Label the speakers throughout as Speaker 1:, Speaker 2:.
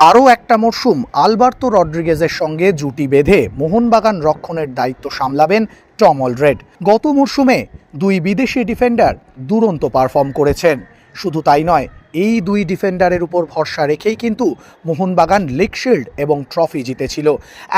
Speaker 1: আরও একটা মরশুম আলবার্তো রড্রিগেজের সঙ্গে জুটি বেঁধে মোহনবাগান রক্ষণের দায়িত্ব সামলাবেন টম অলরেড গত মরশুমে দুই বিদেশি ডিফেন্ডার দুরন্ত পারফর্ম করেছেন। শুধু তাই নয় এই দুই ডিফেন্ডারের উপর ভরসা রেখেই কিন্তু মোহনবাগান লিগ শিল্ড এবং ট্রফি জিতেছিল।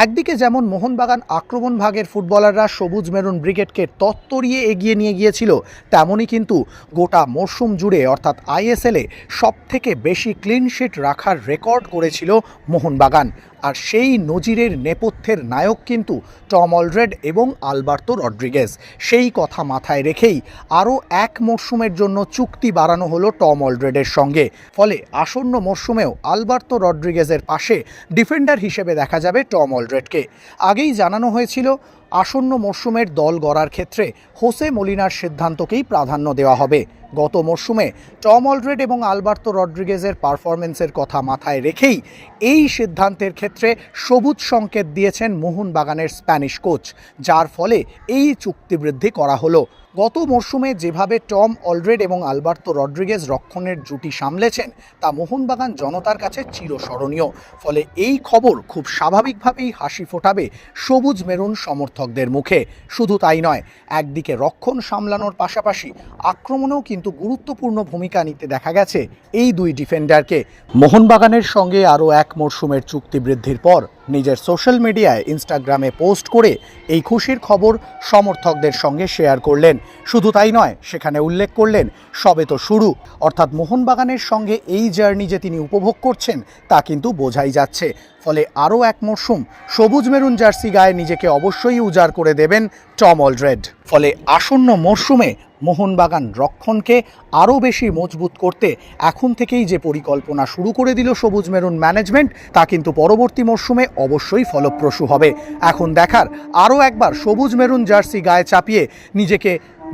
Speaker 1: একদিকে যেমন মোহনবাগান আক্রমণ ভাগের ফুটবলাররা সবুজ মেরুন ব্রিগেডকে তত্তরিয়ে এগিয়ে নিয়ে গিয়েছিল, তেমনই কিন্তু গোটা মরশুম জুড়ে, অর্থাৎ আইএসএলে সব থেকে বেশি ক্লিনশিট রাখার রেকর্ড করেছিল মোহনবাগান। আর সেই নজিরের নেপথ্যের নায়ক কিন্তু টম অলরেড এবং আলবার্তো রড্রিগেজ। সেই কথা মাথায় রেখেই আরও এক মরশুমের জন্য চুক্তি বাড়ানো হলো টম অলরেডের সঙ্গে। ফলে আসন্ন মরশুমেও আলবার্তো রড্রিগেজের পাশে ডিফেন্ডার হিসেবে দেখা যাবে টম অলরেডকে। আগেই জানানো হয়েছিল আসন্ন মরশুমের দল গড়ার ক্ষেত্রে হোসে মলিনার সিদ্ধান্তকেই প্রাধান্য দেওয়া হবে। গত মরশুমে টম অলরেড এবং আলবার্তো রড্রিগেজের পারফরমেন্সের কথা মাথায় রেখেই এই সিদ্ধান্তের ক্ষেত্রে সবুজ সংকেত দিয়েছেন মোহনবাগানের স্প্যানিশ কোচ, যার ফলে এই চুক্তি বৃদ্ধি করা হলো। গত মরশুমে যেভাবে টম অলরেড এবং আলবার্তো রড্রিগেজ রক্ষণের জুটি সামলেছেন, তা মোহনবাগান জনতার কাছে চিরস্মরণীয়। ফলে এই খবর খুব স্বাভাবিকভাবেই হাসি ফোটাবে সবুজ মেরুন সমর্থকদের মুখে শুধু তাই নয়, একদিকে রক্ষণ সামলানোর পাশাপাশি আক্রমণেও কিন্তু গুরুত্বপূর্ণ ভূমিকা নিতে দেখা গেছে এই দুই ডিফেন্ডারকে মোহনবাগানের সঙ্গে আরও এক মরশুমের চুক্তি বৃদ্ধির পর নিজের সোশ্যাল মিডিয়ায় ইনস্টাগ্রামে পোস্ট করে এই খুশির খবর সমর্থকদের সঙ্গে শেয়ার করলেন। শুধু তাই নয়, সেখানে উল্লেখ করলেন, সবে তো শুরু। অর্থাৎ মোহনবাগানের সঙ্গে এই জার্নি যে তিনি উপভোগ করছেন, তা কিন্তু বোঝাই যাচ্ছে। ফলে আরও এক মরশুম, সবুজ মেরুন জার্সি গায়ে নিজেকে অবশ্যই উজাড় করে দেবেন টম অলরেড। ফলে আসন্ন মরশুমে মোহনবাগান রক্ষণকে আরও বেশি মজবুত করতে এখন থেকেই যে পরিকল্পনা শুরু করে দিল সবুজ মেরুন ম্যানেজমেন্ট, তা কিন্তু পরবর্তী মরশুমে অবশ্যই ফলপ্রসূ হবে। এখন দেখার আরও একবার সবুজ মেরুন জার্সি গায়ে চাপিয়ে নিজেকে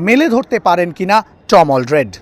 Speaker 1: মেলে ধরতে পারেন কিনা টম অলরেড।